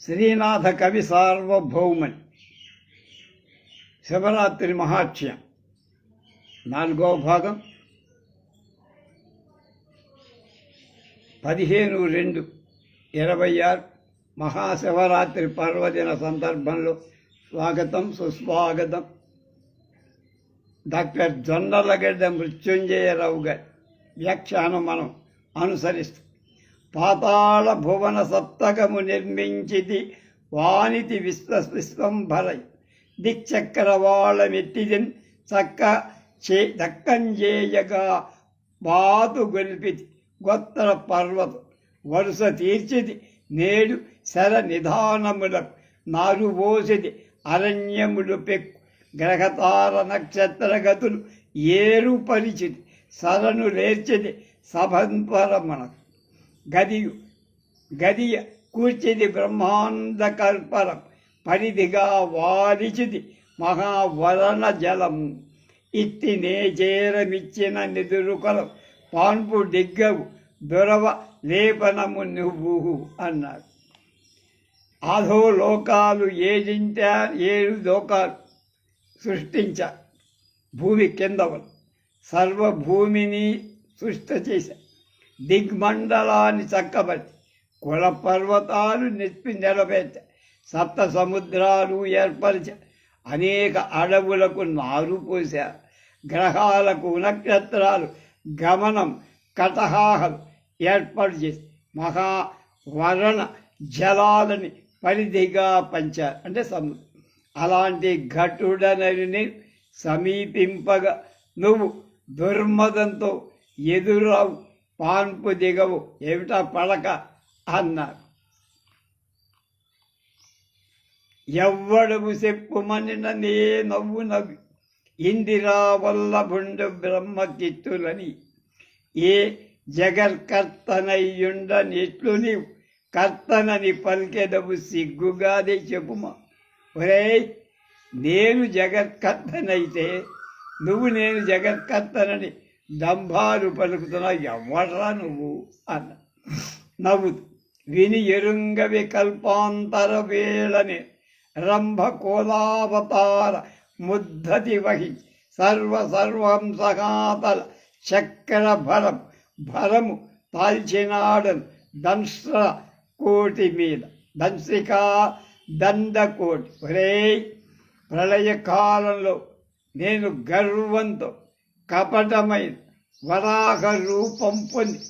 శ్రీనాథ కవి సార్వభౌమన్. శివరాత్రి మహాక్ష్యం. నాలుగవ భాగం. పదిహేను రెండు ఇరవై ఆరు. మహాశివరాత్రి పర్వదిన సందర్భంలో స్వాగతం సుస్వాగతం. డాక్టర్ జొన్నలగడ్డ మృత్యుంజయరావు గారి వ్యాఖ్యానం మనం అనుసరిస్తాం. పాతాళ భువన సప్తకము నిర్మించిది వానితి విశ్వ విశ్వంభరై దిక్చక్రవాళమెట్టిదిన్ చక్క చే దక్కంజేయగా బాతు గొల్పితి గొత్తర పర్వతం వరుస తీర్చిది నేడు శర నిధానములకు నారుబోసిది అరణ్యములు పెక్కు గ్రహతార నక్షత్ర గతులు సరను లేర్చిది సభంపరమనకు గదియు గదియ కూర్చిది బ్రహ్మాండ కల్పరం పరిధిగా వారిచిది మహావరణ జలము ఇత్తి నే చేరమిచ్చిన నిదురుకలం పాన్పు దిగ్గవు దొరవ లేపనము నువ్వు అన్నారు. అధో లోకాలు ఏజించా ఏడు లోకాలు సృష్టించా భూమి కింద సర్వభూమిని సృష్టి చేశారు దిగ్మండలాన్ని చక్కబట్టి కుల పర్వతాలు నిప్పి నిలబెట్ట సప్త సముద్రాలు ఏర్పరిచ అనేక అడవులకు నారు పోసా గ్రహాలకు నక్షత్రాలు గమనం కటహాహలు ఏర్పాటు చేసి మహావరణ జలాలని పరిధిగా పంచారు అంటే సముద్రం అలాంటి ఘటుడనని సమీపింపగా నువ్వు దుర్మదంతో ఎదురావు. పాన్పు దిగవు ఏమిటా పడక అన్నారు. ఎవ్వడము చెప్పుమనిన నే నవ్వు నవ్వి ఇందిరా వల్లభుండు బ్రహ్మకిత్తులని ఏ జగర్కర్తనయ్యుండ నెట్లు నీవు కర్తనని పలికెదవు సిగ్గుగాదే చెప్పుమా. ఒరే నేను జగత్కర్తనైతే నువ్వు నేను జగత్కర్తనని దంభాలు పలుకుతున్నా ఎవడరా నువ్వు అన్న. నవ్వు విని ఎరుంగ వికల్పాంతర వేళని రంభ కోలావతార ముద్ధతి వహించి సర్వ సర్వం సగాతల చక్ర భరం భరము తాల్చినాడను దంశ్ర కోటి మీద. దంశ్రికా దండకోటి. ఒరే ప్రళయ కాలంలో నేను గర్వంతో కపటమైన వరాహ రూపం పొంది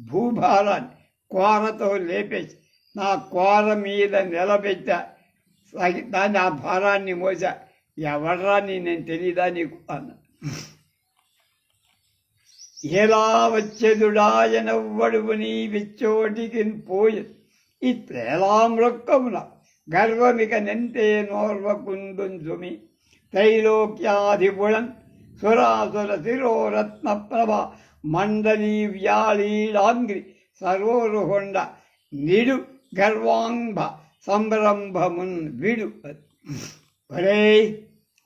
భూభారాన్ని కోరతో లేపేసి నా కోర మీద నిలబెట్టా. దాన్ని ఆ భారాన్ని మోసా. ఎవడ్రా నేను తెలియదా నీకు అన్నా. ఎలా వచ్చెదుడాయనవ్వడువు నీ విచ్చోటికి పోయి. ఇట్లేలామృక్కమున గర్వమిక నెంతే నోర్వకుందుంజుమి త్రైలోక్యాధిపుళన్ సురాసుర శిరోరత్న ప్రభ మండలీ వ్యాళీలాంగ్రి సర్వోరుహొండ నిడు గర్వాంభ సంరంభమున్ విడు. ఒరే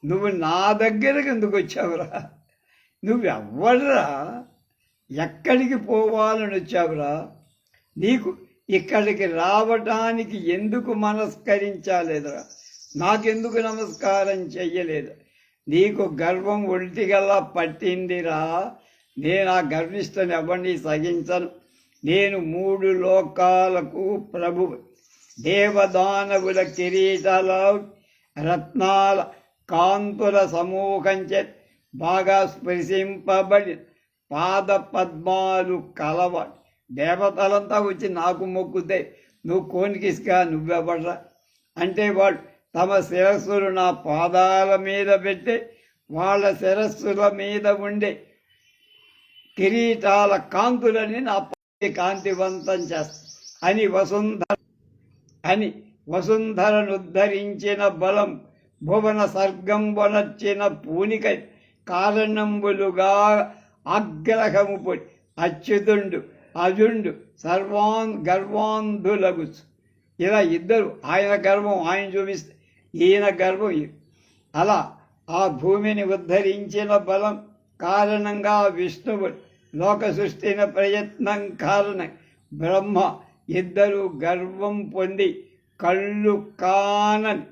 నువ్వు నా దగ్గరకు ఎందుకు వచ్చావురా? నువ్వెవ్వడరా ఎక్కడికి పోవాలని వచ్చావురా? నీకు ఇక్కడికి రావటానికి ఎందుకు మనస్కరించాలేదురా? నాకెందుకు నమస్కారం చెయ్యలేదు? నీకు గర్వం ఒంటిగల్లా పట్టిందిరా. నేను ఆ గర్విస్తుని ఎవరిని సహించను. నేను మూడు లోకాలకు ప్రభు. దేవదానవుల కిరీటాల రత్నాల కాంతుల సమూహంచే బాగా స్పృశింపబడి పాద పద్మాలు కలవ. దేవతలంతా వచ్చి నాకు మొక్కుతాయి నువ్వు కోనికిస్గా నువ్వెవడ్రా? అంటే వాళ్ళు తమ శిరస్సులు నా పాదాల మీద పెట్టి వాళ్ళ శిరస్సుల మీద ఉండే కిరీటాల కాంతులని నా పై కాంతివంతం చేస్తా. అని వసుంధర అని వసుంధరను ఉద్ధరించిన బలం భువన సర్గం వనర్చిన పూనిక కారణంబులుగా ఆగ్రహము పొడి అచ్యుతుండు అజుండు సర్వాన్ గర్వాంధులగు ఇలా ఇద్దరు ఆయన గర్వం ఆయన చూపిస్తే ఈయన గర్వం అలా ఆ భూమిని ఉద్ధరించిన బలం కారణంగా విష్ణువు లోక సృష్టిన ప్రయత్నం కారణం. బ్రహ్మ ఇద్దరు గర్వం పొంది కళ్ళు కానని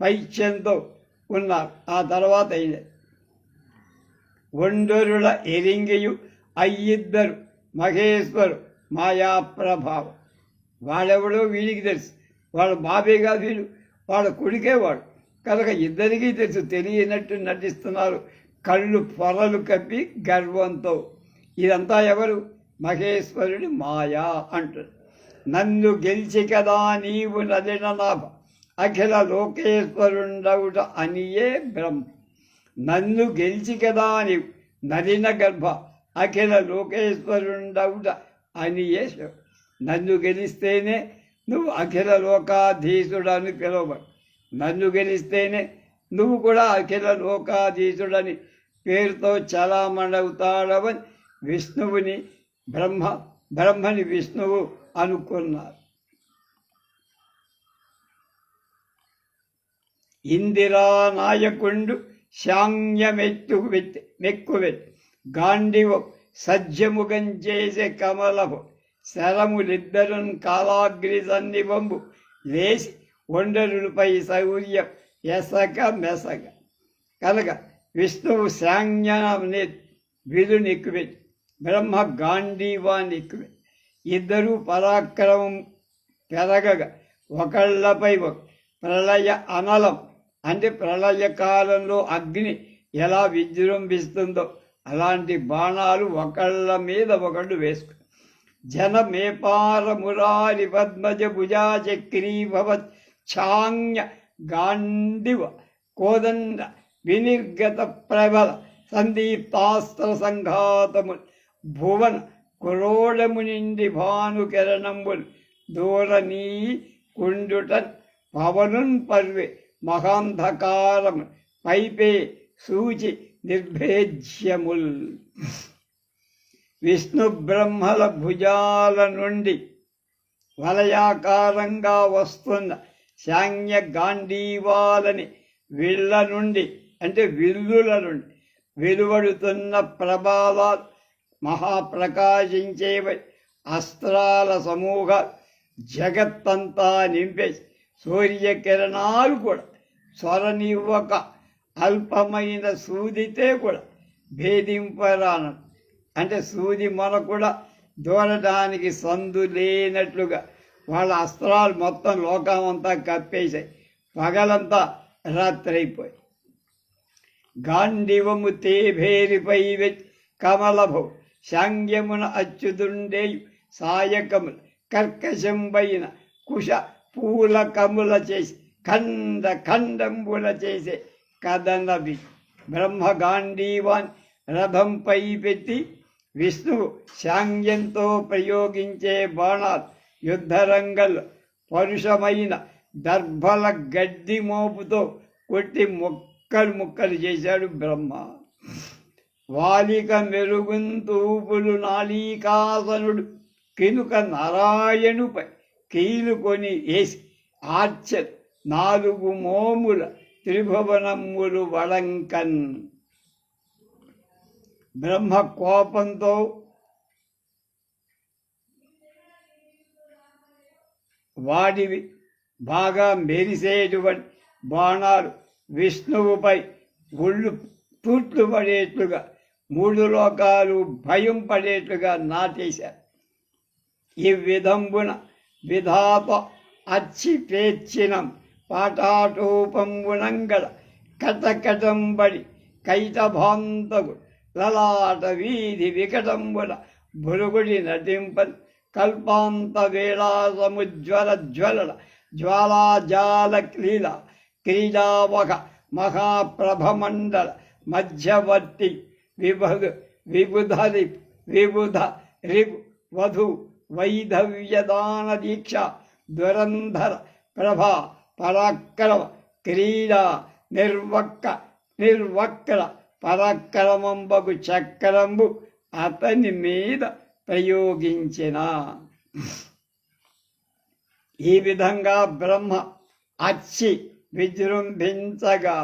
పైచ్యంతో ఉన్నారు. ఆ తర్వాత ఒండరుల ఎరింగియు అయ్యిద్దరు మహేశ్వరు మాయాప్రభావం. వాళ్ళెవడో వీడికి తెలుసు. వాళ్ళ బాబే కాదు వీళ్ళు కొడుకే వాడు కనుక ఇద్దరికీ తెలుసు తెలియనట్టు నటిస్తున్నారు. కళ్ళు పొరలు కప్పి గర్వంతో ఇదంతా ఎవరు? మహేశ్వరుడి మాయా అంటారు. నన్ను గెలిచి కదా నీవు నదిన నాభ అఖిల లోకేశ్వరుండవుట అనియే బ్రహ్మ. నన్ను గెలిచి కదా నీవు నదిన గర్భ అఖిల లోకేశ్వరుండవుట అనియే నన్ను గెలిస్తేనే నువ్వు అఖిల లోకాధీశుడని పిలువబడు నన్ను గెలిస్తేనే నువ్వు కూడా అఖిల లోకాధీశుడని పేరుతో చలామణవుతాడవని విష్ణువుని బ్రహ్మ బ్రహ్మని విష్ణువు అనుకున్నారు. ఇందిరా నాయకుండు శాంగ్యమెత్తు మెక్కువె గాండివ సజ్జముగం చేసే కమలపు శరములిద్దరున్ కాలాగ్రి సన్నివంబు లేచి ఒండరులపై సౌర్యం ఎసక మెసక. కనుక విష్ణువు శాంగ్యనే విధుని ఎక్కువెత్తి బ్రహ్మ గాంధీవాన్ని ఎక్కువే ఇద్దరూ పరాక్రమం పెరగగా. ఒకళ్ళపై ఒక ప్రళయ అనలం. అంటే ప్రళయ కాలంలో అగ్ని ఎలా విజృంభిస్తుందో. అలాంటి బాణాలు ఒకళ్ళ మీద ఒకళ్ళు వేసుకు జన మేపార మురారి పద్మజ భుజా ఛాంగ్య గాండివ కోదండ వినిర్గత ప్రబల సందీప్తాస్త్ర సంఘాతము భువన కురోళము నిండి భానుకిరణంబులు దూరనీ కుండుటన్ పవనున్ పర్వే మహాంధకారము పైపే సూచి నిర్భేజ్యముల్ విష్ణు బ్రహ్మల భుజాల నుండి వలయాకారంగా వస్తున్న శాంగ్య గాంధీవాలని విళ్ళ నుండి అంటే విల్లుల నుండి వెలువడుతున్న ప్రభావాలు మహాప్రకాశించేవి. అస్త్రాల సమూహ జగత్తంతా నింపేసి సూర్యకిరణాలు కూడా స్వరనివ్వక అల్పమైన సూదితే కూడా భేదింపరాను అంటే సూది మొన కూడా దూరడానికి సందు లేనట్లుగా వాళ్ళ అస్త్రాలు మొత్తం లోకమంతా కప్పేశాయి. పగలంతా రాత్రి అయిపోయి గాంధీవము తేభేరిపై వెచ్చి కమలభు శాంగ్యమున అచ్యుతుండేయు సాయకములు కర్కశంబైన కుష పూల కముల చేసి ఖండ ఖండంబుల చేసే కదనవి. బ్రహ్మగాంధీవాన్ రథంపై పెట్టి విష్ణు శాంగ్యంతో ప్రయోగించే బాణాలు యుద్ధరంగంలో పరుషమైన దర్భల గడ్డి మోపుతో కొట్టి ముక్కలు ముక్కలు చేశాడు బ్రహ్మ. వాలిక మెరుగుంతూపులు నాళీకాసనుడు కినుక నారాయణుపై కీలుకొని వేసి ఆర్చర్ నాలుగు మోముల త్రిభువనమ్ములు వడంకన్ బ్రహ్మ కోపంతో వాడివి బాగా మెరిసేటువంటి బాణాలు విష్ణువుపై గుళ్ళు తూట్లు పడేట్లుగా మూడు లోకాలు భయం పడేట్లుగా నాటేశారు. ఈ విధంబున విధాప అచ్చి పేర్చినం పాటాటోపంబునంగళ కటకటంబడి కైటభాంతగు లలాట వీధి వికటంబుల బురుగుడి నటింపన్ కల్పాంత వేళా సముజ్వల జ్వలల జ్వాలాజాల క్రీడ క్రీడావక మహాప్రభమండల మధ్యవర్తి విభగ విబుధ రిప్ విబుధ రిప్ వధు వైధవ్యదాన దీక్ష దురంధర ప్రభా పరాక్రమ క్రీడా నిర్వక్క నిర్వక్ర పరాక్రమంబగు చక్రంబు అతని మీద ప్రయోగించిన. ఈ విధంగా బ్రహ్మ అచ్చి విజృంభించగా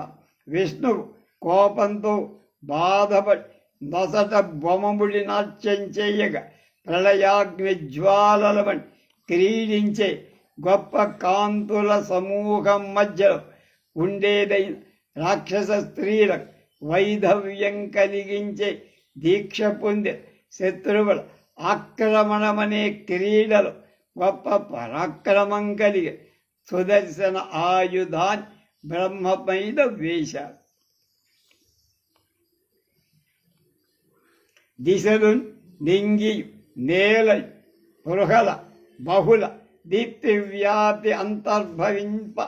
విష్ణువు కోపంతో బాధపడి నొసట బొమ్మముడి నాట్యం చేయగా ప్రళయాగ్ని జ్వాలలమని క్రీడించే గొప్ప కాంతుల సమూహం మధ్యలో ఉండేదైన రాక్షస స్త్రీలకు వైధవ్యం కలిగించే దీక్ష పొందే శత్రువుల ఆక్రమణమనే క్రీడలు గొప్ప పరాక్రమం కలిగి సుదర్శన ఆయుధాన్ని బ్రహ్మ మీద వేశారు. దిశలు నింగి నేల బృహల బహుళ దీప్తివ్యాప్తి అంతర్భవింప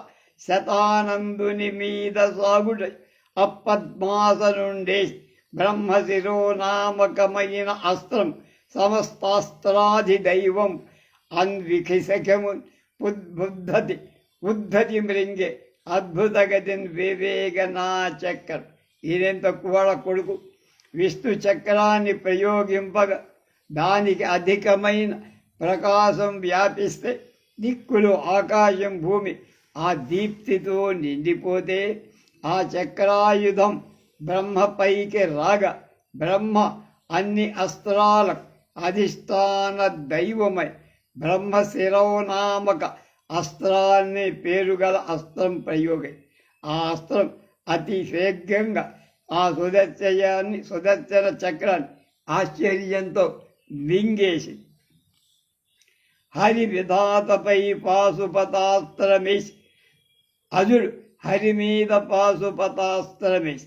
శతానందుని మీద సాగుడై అప్పద్మాస నుండి బ్రహ్మశిరోనామకమైన అస్త్రం సమస్తాస్త్రాధి దైవం అన్విఖిసఖము ఉద్బుద్ధతి ఉద్ధతి మృంగి అద్భుతగతిన్ వివేగనా చక్రం ఈయనెంత కువళ కొడుకు? విష్ణు చక్రాన్ని ప్రయోగింపగా దానికి అధికమైన ప్రకాశం వ్యాపిస్తే దిక్కులు ఆకాశం భూమి ఆ దీప్తితో నిండిపోతే ఆ చక్రాయుధం బ్రహ్మపైకి రాగా బ్రహ్మ అన్ని అస్త్రాలకు అధిష్టాన దైవమై బ్రహ్మ శిరోనామక అస్త్రాన్ని పేరుగల అస్త్రం ప్రయోగం. ఆ అస్త్రం అతి శీఘ్రంగా ఆ సుదర్శయాన్ని సుదర్శన చక్రాన్ని ఆశ్చర్యంతో మింగేసి హరి విధాతపై పాశుపతాస్త్రమేసి అజుడు హరి మీద పాశుపతాస్త్రమేసి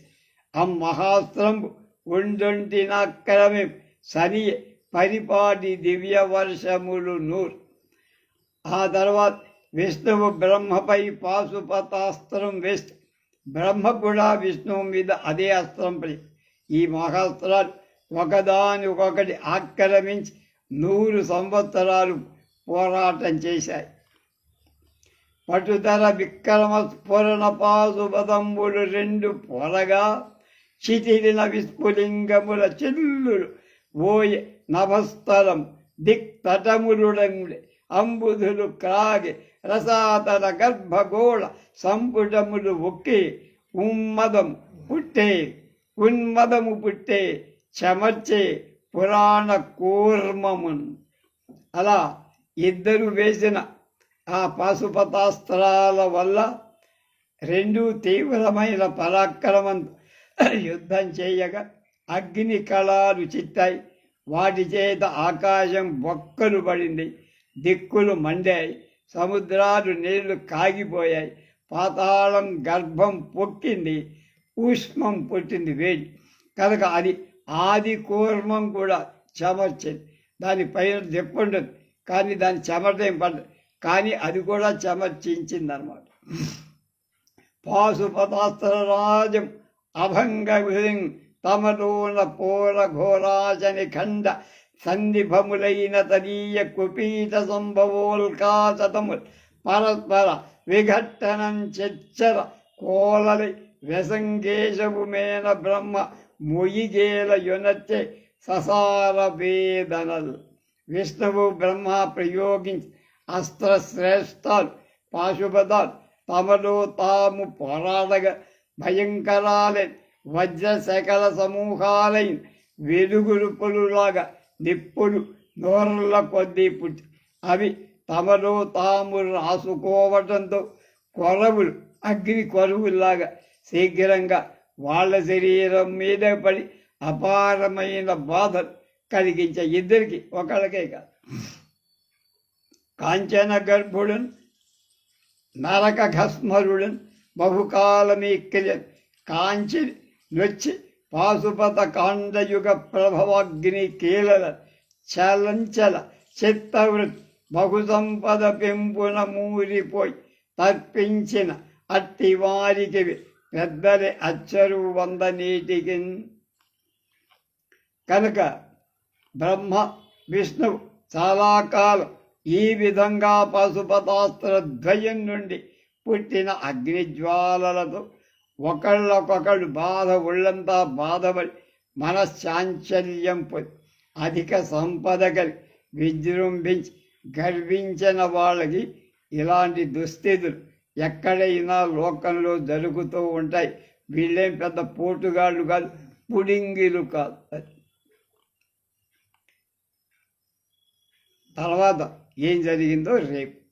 ఆ మహాస్త్రం ఉండుంటినక్కరమే సని పరిపాటి దివ్య వర్షములు నూర్. ఆ తర్వాత విష్ణువు బ్రహ్మపై పాశుపతాస్త్రం వేస్ట్. బ్రహ్మ కూడా విష్ణువు మీద అదే అస్త్రం ఈ మహాస్త్రాలు ఒకదానికొకటి ఆక్రమించి నూరు సంవత్సరాలు పోరాటం చేశాయి. పటుదల విక్రమ స్ఫురణ పాశుపదంబులు రెండు పొరగా శిథిలిన విస్ఫులింగముల చిల్లులు ఓయే నభస్థలం దిక్తటములుడండి అంబుధులు క్రాగి రసాతల గర్భగోళ సంపుటములు ఒక్కి ఉమ్మదం పుట్టే ఉన్మదము పుట్టే చెమర్చే పురాణ కూర్మమున్. అలా ఇద్దరు వేసిన ఆ పాశుపతాస్త్రాల వల్ల రెండు తీవ్రమైన పరాక్రమం యుద్ధం చేయగా అగ్ని కళాలు చిత్తాయి. వాటి చేత ఆకాశం బొక్కలు పడింది. దిక్కులు మండాయి. సముద్రాలు నీళ్ళు కాగిపోయాయి. పాతాళం గర్భం పొక్కింది. ఉష్మం పుట్టింది వేడి. కనుక అది ఆది కూర్మం కూడా చెమర్చింది. దాని పైన కానీ దాని చెమటేం పడదు. కానీ అది కూడా చమర్చించింది అనమాట పాశుపదాస్త్ర రాజం అభంగ తమలోన పోరఘోరాజని ఖండ సందిభములైన తదీయ కుపీత సంభవోల్కాశతముల్ పరస్పర విఘట్టనం చెచ్చర కోలలి వ్యసంగేశభుమేన బ్రహ్మ మొయిగేల యొనచ్చే ససార వేదనల్ విష్ణువు బ్రహ్మ ప్రయోగించి అస్త్రశ్రేష్టాన్ పాశుపదాన్ తమను తాము పోరాడగా భయంకరాలే వజ్రశకల సమూహాలైన వెలుగులు పొలులాగా నిప్పులు నోరల కొద్దీ పుట్టి అవి తమను తాము రాసుకోవటంతో కొరవులు అగ్ని కొరువులాగా శీఘ్రంగా వాళ్ళ శరీరం మీద పడి అపారమైన బాధలు కలిగించే ఇద్దరికి ఒకళ్ళకే కాదు కాంచన గర్భుడున్ నరక ఘస్మరుడున్ బహుకాలమీక్కిలి కాంచి నొచ్చి పాశుపత కాండయుగ ప్రభవాగ్ని కీలల చలంచల చిత్తవృత్ బహు సంపద పెంపున మూరిపోయి తర్పించిన అట్టి వారికి పెద్దలి అచ్చరు వంద నీటికి కనుక బ్రహ్మ విష్ణువు చాలా కాలం ఈ విధంగా పశుపతాస్త్ర ద్వయం నుండి పుట్టిన అగ్నిజ్వాలలతో ఒకళ్ళకొకళ్ళు బాధ ఒళ్ళంతా బాధపడి మనశ్చాంచల్యం పొంది అధిక సంపద కలిగి విజృంభించి గర్వించిన వాళ్ళకి ఇలాంటి దుస్థితులు ఎక్కడైనా లోకంలో జరుగుతూ ఉంటాయి. వీళ్ళేం పెద్ద పోటుగాళ్ళు కాదు పుడింగిలు కాదు. తర్వాత ఏం జరిగిందో రేపు